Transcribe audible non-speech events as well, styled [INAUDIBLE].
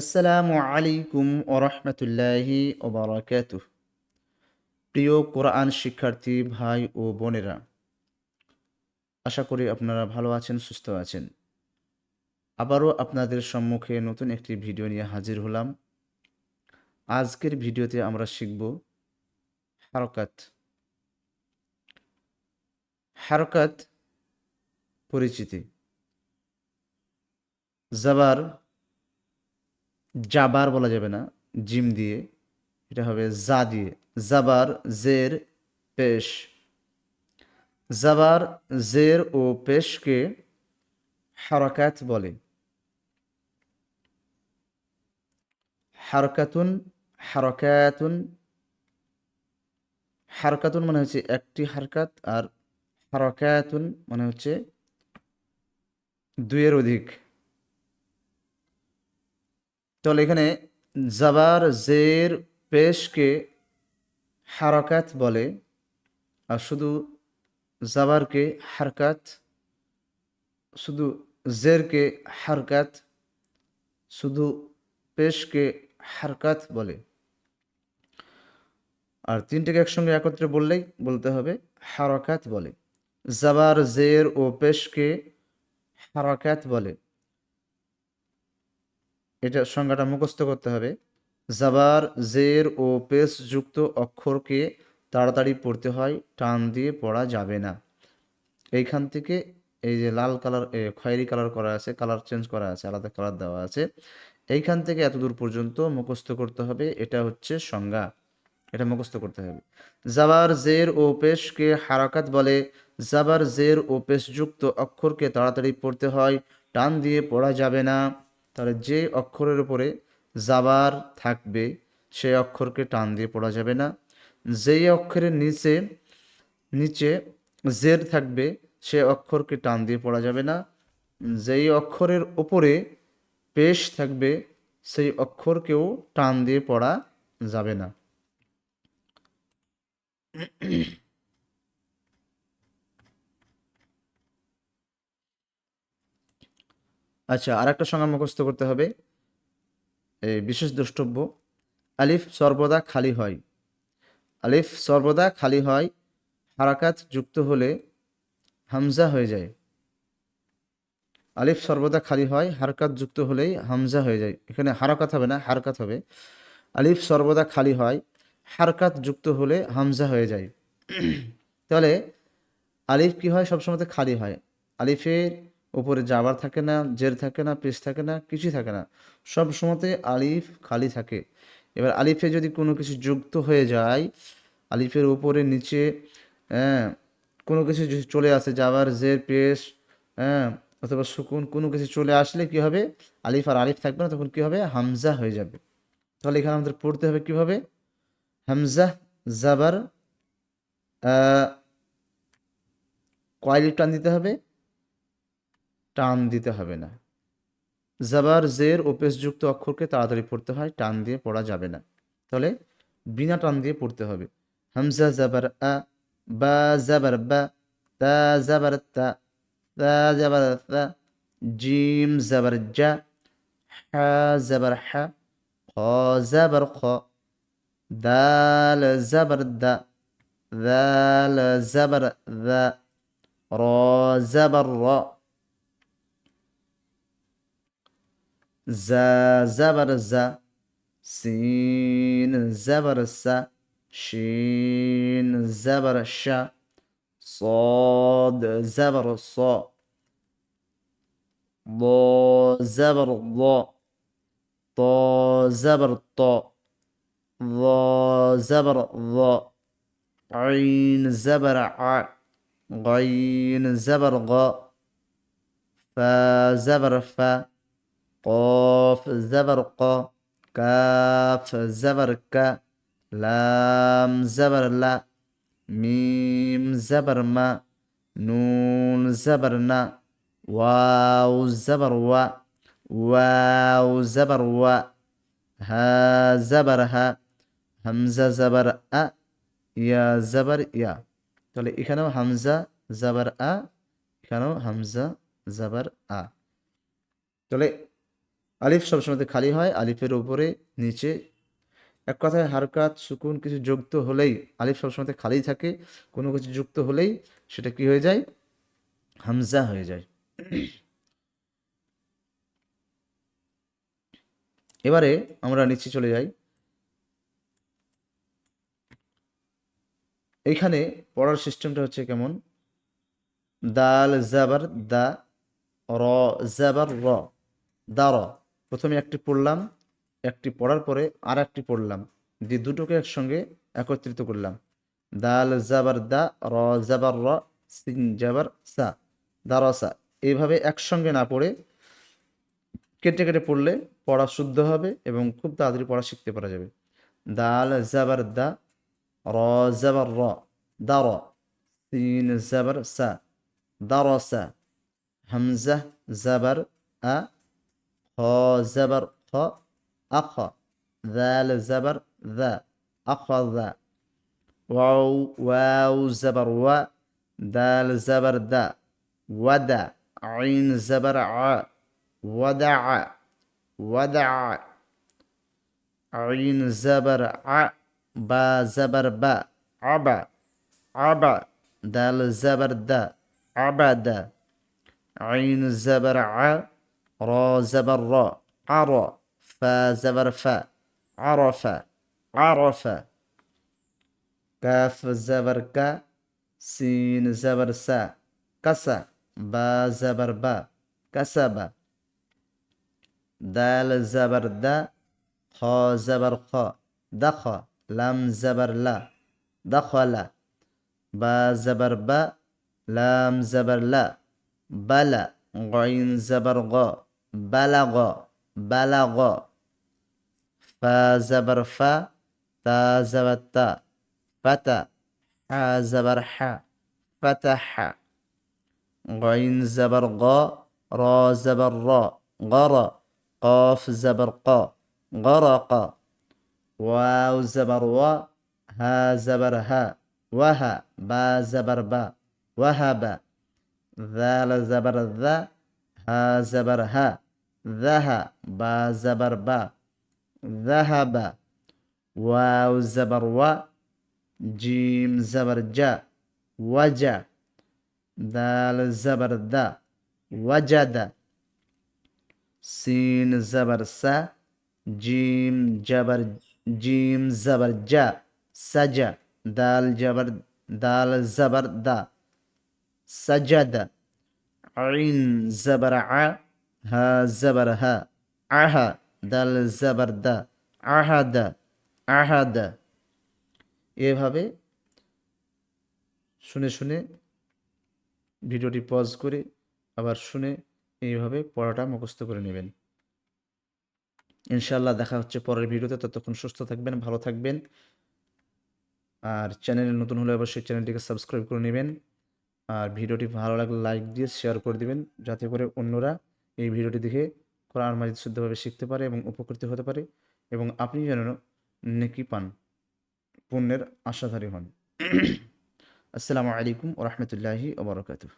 আসসালামু আলাইকুম ওরহমতুল্লাহি ওবরাকাতুহ প্রিয় কোরআন শিক্ষার্থী ভাই ও বোনেরা, আশা করি আপনারা ভালো আছেন, সুস্থ আছেন। আবারও আপনাদের সম্মুখে নতুন একটি ভিডিও নিয়ে হাজির হলাম। আজকের ভিডিওতে আমরা শিখব হারকাত। হারকাত পরিচিতি। জাবার জাবার বলা যাবে না, জিম দিয়ে, এটা হবে জা দিয়ে। জাবার, জের, পেশ। জাবার, জের ও পেশকে হারকাত বলে। হারকাতুন হারকাতুন। হারকাতুন মানে হচ্ছে একটি হারকাত আর হারকাতুন মানে হচ্ছে দুইয়ের অধিক। তাহলে এখানে জাবার জের পেশকে হারাকাত বলে, আর শুধু জাবারকে হারকাত, শুধু জেরকে হারকাত, শুধু পেশকে হারকাত বলে। আর তিনটেকে একসঙ্গে একত্রে বললেই বলতে হবে হারকাত বলে। জাবার জের ও পেশকে হারাকাত বলে। এটা সংজ্ঞাটা মুখস্থ করতে হবে। জাবার, জের ও পেস যুক্ত অক্ষরকে তাড়াতাড়ি পড়তে হয়, টান দিয়ে পড়া যাবে না। এইখান থেকে এই যে লাল কালার খয়েরি কালার করা আছে, কালার চেঞ্জ করা আছে, আলাদা কালার দেওয়া আছে। এইখান থেকে এত দূর পর্যন্ত মুখস্থ করতে হবে, এটা হচ্ছে সংজ্ঞা। এটা মুখস্থ করতে হবে। জাবার, জের ও পেশকে হারাকাত বলে। জাবার, জের ও পেশযুক্ত অক্ষরকে তাড়াতাড়ি পড়তে হয়, টান দিয়ে পড়া যাবে না। তাহলে যে অক্ষরের উপরে জাবার থাকবে, সেই অক্ষরকে টান দিয়ে পড়া যাবে না। যেই অক্ষরের নিচে নিচে জের থাকবে সে অক্ষরকে টান দিয়ে পড়া যাবে না। যেই অক্ষরের ওপরে পেশ থাকবে, সেই অক্ষরকেও টান দিয়ে পড়া যাবে না। আচ্ছা আর একটা সংজ্ঞা মুখস্থ করতে হবে। এই বিশেষ দ্রষ্টব্য, আলিফ সর্বদা খালি হয়। আলিফ সর্বদা খালি হয়, হারাকাত যুক্ত হলে হামজা হয়ে যায়। আলিফ সর্বদা খালি হয়, হারকাত যুক্ত হলেই হামজা হয়ে যায়। এখানে হারাকাত হবে না, হারকাত হবে। আলিফ সর্বদা খালি হয়, হারকাত যুক্ত হলে হামজা হয়ে যায়। তাহলে আলিফ কি হয়? সবসময় খালি হয়। আলিফের উপরে জাবার থাকে না, জের থাকে না, পেশ থাকে না, কিছুই থাকে না। সব সময়তে আলিফ খালি থাকে। এবার আলিফে যদি কোনো কিছু যুক্ত হয়ে যায়, আলিফের উপরে নিচে হ্যাঁ কোনো কিছু চলে আসে জাবার জের, পেশ হ্যাঁ অথবা সুকুন, কোনো কিছু চলে আসলে কি হবে? আলিফ আর আলিফ থাকবে না, তখন কি হবে? হামজা হয়ে যাবে। তাহলে এখানে আমাদের পড়তে হবে কীভাবে হামজা, জাবার কয় টান দিতে হবে? টান দিতে হবে না। জাবার জের ও পেশযুক্ত অক্ষরকে তাড়াতাড়ি পড়তে হয়, টান দিয়ে পড়া যাবে না। তাহলে বিনা টান দিয়ে পড়তে হবে। হামজা জাবার আ, বা জাবার বা, তা জাবার তা তা জাবার তা, জিম জাবার জা, হা জাবার হা, খ জাবার খ, দাল জাবার দা, দাল জাবার দা, র জাবার র। زا زبر زا سين زبر سا شين زبر شا صاد زبر صا ضا زبر ضا طا زبر طا ضا زبر ضا عين زبر ع غين زبر غا فا زبر فا قاف زبر قا كاف زبر كا لام زبر لا ميم زبر ما نون زبر نا واو زبر وا واو زبر وا ها زبر ها হামজা জাবার আ ইয়া জাবার ইয়া তাহলে এখানেও হামজা জাবার আ এখানেও হামজা জাবার আ তাহলে আলিফ সবসময় খালি হয়, আলিফের উপরে, নিচে। এক কথায় হারকাত, সুকুন কিছু যুক্ত হলেই আলিফ সবসময় খালি থাকে। কোনো কিছু যুক্ত হলেই সেটা কি হয়ে যায়? হামজা হয়ে যায়। এবারে আমরা নিচে চলে যাই। এইখানে পড়ার সিস্টেমটা হচ্ছে কেমন? দাল জাবার দা, র, জাবার র, দা, র। প্রথমে একটি পড়লাম, একটি পড়ার পরে আর একটি পড়লাম, দিয়ে দুটোকে একসঙ্গে একত্রিত করলাম। দাল জাবার দা, র জাবার র, সিন জাবার সা, দা দারসা এইভাবে একসঙ্গে না পড়ে কেটে কেটে পড়লে পড়া শুদ্ধ হবে এবং খুব তাড়াতাড়ি পড়া শিখতে পারা যাবে। দাল জাবার দা, র জাবার র, দা র, সিন জাবার সা, দা দারসা হামজা জাবার আ خ زبر خ أخ ذال زبر ذا أخذ واو واو زبر و. دال زبر دا ودع عين زبر ع. ودع ودع. عين زبر ع. با زبر با عبا عبا دال زبر دا عبد. عين زبر ع. را زبر را عرى فا زبر فا عرف عرف. كاف زبر كا سين زبر سا كسا با زبر با كسب. دال زبر دا خا زبر خا دخ لم زبر لا دخل. با زبر با لام زبر لا بلا غين زبر غا بلغ بلغ. فا زبر فا تا زبر تا فتى حا زبر حا فتح. غين زبر غا را زبر را. غرى قاف زبر قا غرق. واو زبر وا ها زبر ها وها با زبر با وهب. ذال زبر ذا ها زبر ها ذها با زبر با ذهب واو زبر و جيم زبر جا وجا دال زبر دا وجد سين زبر سا جيم جبر جيم زبر جا سجا دال جبر دال زبر دا سجد. আইন জাবার আ, হা জাবার হা, আহা দাল জাবার দা আহাদা আহাদা এভাবে শুনে শুনে ভিডিওটি পজ করে আবার শুনে এইভাবে পড়াটা মুখস্থ করে নেবেন। ইনশাল্লাহ দেখা হচ্ছে পরের ভিডিওতে। ততক্ষণ সুস্থ থাকবেন, ভালো থাকবেন। আর চ্যানেলে নতুন হলে অবশ্যই চ্যানেলটিকে সাবস্ক্রাইব করে নেবেন। আর ভিডিওটি ভালো লাগলে লাইক দিয়ে শেয়ার করে দিবেন, যাতে করে অন্যরা এই ভিডিওটি দেখে কোরআন মাজিদ শুদ্ধভাবে শিখতে পারে এবং উপকৃত হতে পারে এবং আপনি যেন নেকি পান, পণ্যের আশাধারী হন। [CLEARS THROAT] আসসালামু আলাইকুম ওরহমতুল্লাহি ওবরাকাতুহ